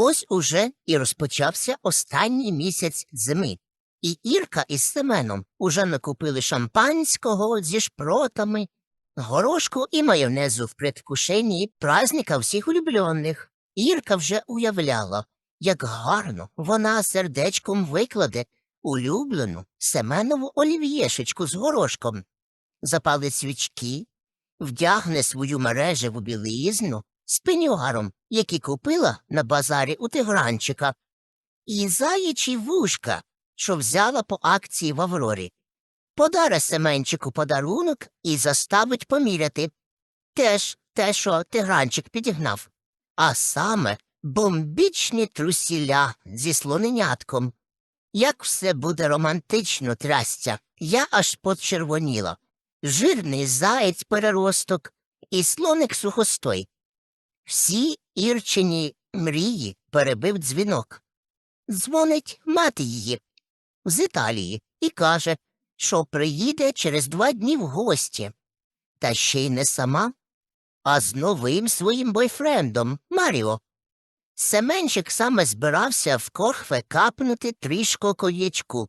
Ось уже і розпочався останній місяць зими. І Ірка із Семеном уже накупили шампанського зі шпротами, горошку і майонезу в предвкушенні праздника всіх улюблених. Ірка вже уявляла, як гарно вона сердечком викладе улюблену Семенову олів'єшечку з горошком, запалить свічки, вдягне свою мережеву білизну з пеньюаром, який купила на базарі у тигранчика, і заячі вушка, що взяла по акції в Аврорі. Подаре Семенчику подарунок і заставить поміряти. Теж те, що тигранчик підігнав, а саме бомбічні трусіля зі слоненятком. Як все буде романтично, трястя, я аж почервоніла. Жирний заєць переросток і слоник сухостой. Всі Ірчині мрії перебив дзвінок. Дзвонить мати її з Італії і каже, що приїде через два дні в гості. Та ще й не сама, а з новим своїм бойфрендом Маріо. Семенчик саме збирався в корхве капнути трішко коєчку,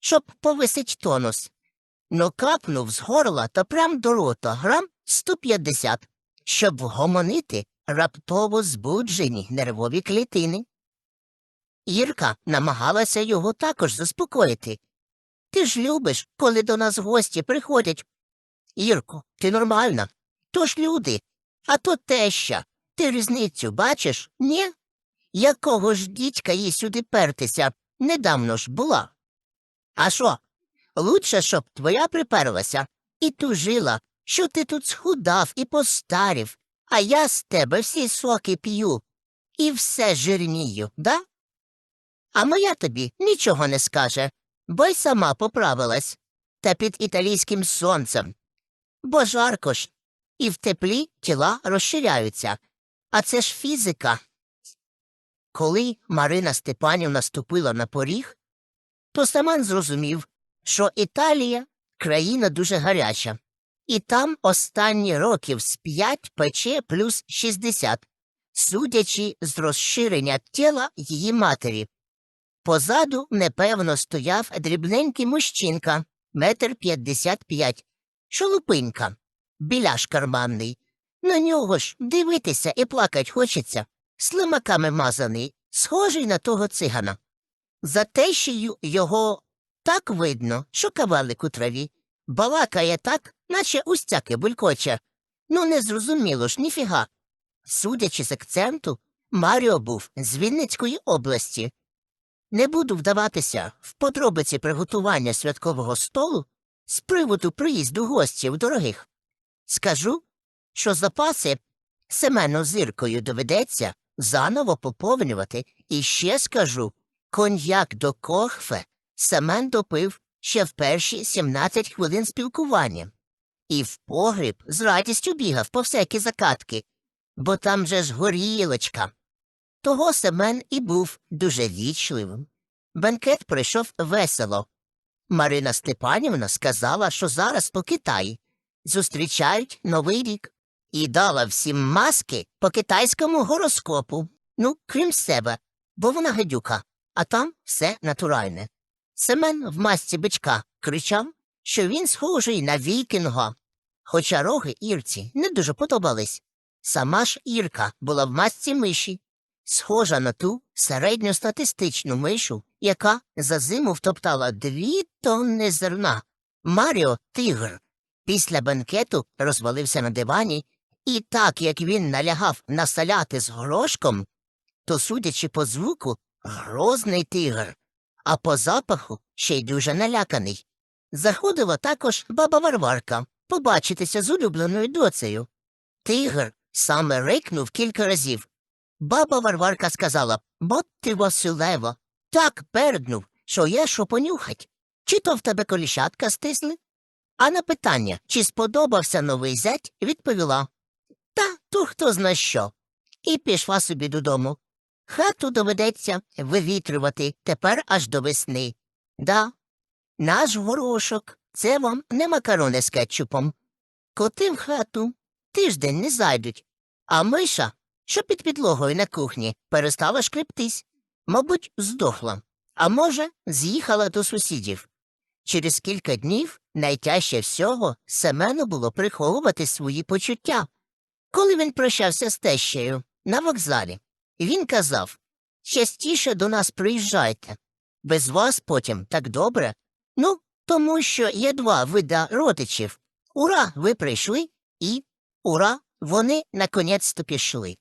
щоб повисить тонус. Но капнув з горла та прям до рота грам 150, щоб вгомонити раптово збуджені нервові клітини. Ірка намагалася його також заспокоїти. Ти ж любиш, коли до нас гості приходять. Ірко, ти нормальна. То ж люди, а то теща. Ти різницю бачиш? Ні? Якого ж дідька їй сюди пертися? Недавно ж була. А що? Лучше, щоб твоя приперлася і тужила, що ти тут схудав і постарів, а я з тебе всі соки п'ю і все жирнію, да? А моя тобі нічого не скаже, бо й сама поправилась, та під італійським сонцем. Бо жарко ж, і в теплі тіла розширяються, а це ж фізика. Коли Марина Степанівна ступила на поріг, то Семен зрозумів, що Італія країна дуже гаряча, і там останні років з п'ять пече плюс 60, судячи з розширення тіла її матері. Позаду непевно стояв дрібненький мужчинка, метр п'ятдесят п'ять, шолупинька, біляш карманний. На нього ж дивитися і плакать хочеться, слимаками мазаний, схожий на того цигана. За тещею його так видно, що кавалик у траві. Балакає так, наче устяки булькоче. Ну, не зрозуміло ж, ніфіга. Судячи з акценту, Маріо був з Вінницької області. Не буду вдаватися в подробиці приготування святкового столу з приводу приїзду гостів дорогих. Скажу, що запаси Семену зіркою доведеться заново поповнювати, і ще скажу коньяк до кохфе Семен допив ще в перші 17 хвилин спілкування, і в погріб з радістю бігав по всякі закатки, бо там же ж горілочка. Того Семен і був дуже вічливим. Бенкет пройшов весело. Марина Степанівна сказала, що зараз по Китаї зустрічають Новий рік і дала всім маски по китайському гороскопу. Ну, крім себе, бо вона гадюка, а там все натуральне. Семен в масці бичка кричав, що він схожий на вікінга, хоча роги Ірці не дуже подобались. Сама ж Ірка була в масці миші, схожа на ту середньостатистичну мишу, яка за зиму втоптала дві тонни зерна. Маріо тигр. Після бенкету розвалився на дивані, і так як він налягав на саляти з горошком, то, судячи по звуку, грозний тигр, а по запаху ще й дуже наляканий. Заходила також баба Варварка побачитися з улюбленою доцею. Тигр саме рикнув кілька разів. Баба Варварка сказала Бо ти, Василево, так перднув, що є що понюхать. Чи то в тебе коліщатка стисли? А на питання, чи сподобався новий зять, відповіла Та то хто зна що. І пішла собі додому. Хату доведеться вивітрювати тепер аж до весни. Да, наш горошок це вам не макарони з кетчупом. Коти в хату тиждень не зайдуть, а миша що під підлогою на кухні перестала шкрептись. Мабуть, здохла, а може, з'їхала до сусідів. Через кілька днів найтяжче всього Семену було приховувати свої почуття. Коли він прощався з тещею на вокзалі, він казав частіше до нас приїжджайте. Без вас потім так добре. Ну, тому що є два вида родичів. Ура, ви прийшли, і ура, вони наконець-то пішли.